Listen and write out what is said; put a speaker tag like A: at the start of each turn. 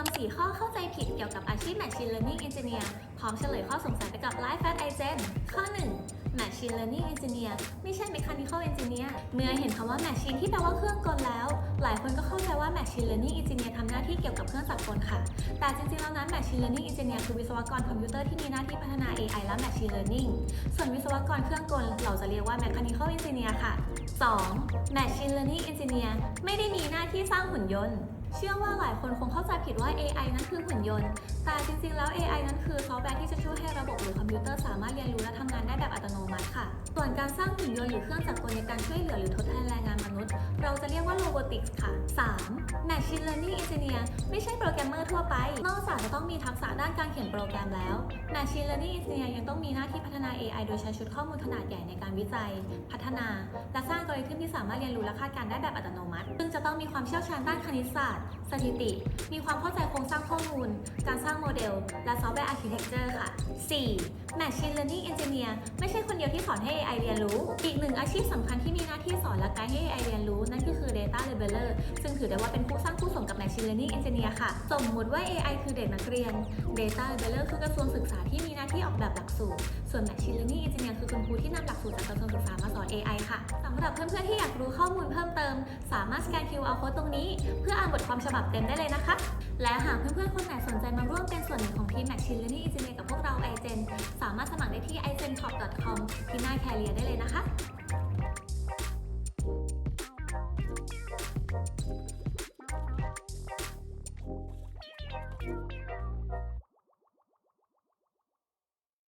A: วม 4 ข้อเข้าใจผิดเกี่ยวกับอาชีพ Machine Learning Engineer พร้อมเฉลยข้อสงสัยไปกับ Life at iGen ข้อ 1 Machine Learning Engineer ไม่ใช่ Mechanical Engineer เมื่อเห็นคำว่า Machine ที่แปลว่าเครื่องกลแล้ว หลายคนก็เข้าใจว่า Machine Learning Engineer ทำหน้าที่เกี่ยวกับเครื่องจักรกลค่ะ แต่จริงๆ แล้วนั้น Machine Learning Engineer คือวิศวกรคอมพิวเตอร์ที่มีหน้าที่พัฒนา AI และ Machine Learning ส่วนวิศวกรเครื่องกลเราจะเรียกว่า Mechanical Engineer ค่ะ 2. Machine Learning Engineer ไม่ได้มีหน้าที่สร้างหุ่นยนต์ เชื่อว่าหลายคนคงเข้าใจผิดว่า AI นั้นคือหุ่นยนต์ แต่จริงๆ แล้ว AI นั้นคือซอฟต์แวร์ที่จะช่วยให้ระบบหรือคอมพิวเตอร์สามารถเรียนรู้และทำงานได้แบบอัตโนมัติค่ะ ส่วนการสร้างหุ่นยนต์หรือเครื่องจักรกลในการช่วยเหลือหรือทดแทนแรงงานมนุษย์ เราจะเรียก robotics ค่ะ 3. Machine Learning Engineer ไม่ใช่โปรแกรมเมอร์ทั่วไป นอกจากจะต้องมีทักษะด้านการเขียนโปรแกรมแล้ว Machine Learning Engineer ยังต้องมีหน้าที่พัฒนา AI โดยใช้ชุดข้อมูลขนาดใหญ่ในการวิจัย พัฒนา และสร้างอัลกอริทึมที่สามารถเรียนรู้และคาดการณ์ได้แบบอัตโนมัติ ซึ่งจะต้องมีความเชี่ยวชาญด้านคณิตศาสตร์ สถิติ มีความเข้าใจโครงสร้างข้อมูล การสร้างโมเดล และซอฟต์แวร์อาร์คิเทคเจอร์ค่ะ 4. Machine Learning Engineer ไม่ใช่คนเดียวที่สอนให้ AI เรียนรู้ อีกหนึ่งอาชีพสำคัญที่มีหน้าที่สอนและไกด์ให้ AI เรียนรู้ Data Labeler ซึ่งถือได้ว่าเป็นผู้สร้างผู้ส่งกับ Machine Learning Engineer ค่ะ สมมุติว่า AI คือเด็กนักเรียน Data Labeler คือกระทรวงศึกษาที่มีหน้าที่ออกแบบหลักสูตร ส่วน Machine Learning Engineer คือคุณครูที่นำหลักสูตรจากกระทรวงศึกษามาสอน AI ค่ะสำหรับเพื่อนๆที่อยากรู้ข้อมูลเพิ่มเติม สามารถสแกน QR code ตรงนี้ เพื่ออ่านบทความฉบับเต็มได้เลยนะคะ และหากเพื่อนๆคนไหนสนใจมาร่วมเป็นส่วนหนึ่งของทีม Machine Learning Engineer กับพวกเรา iGen สามารถสมัครได้ที่ iGenTop.com ที่หน้าแคเรียได้เลยนะคะ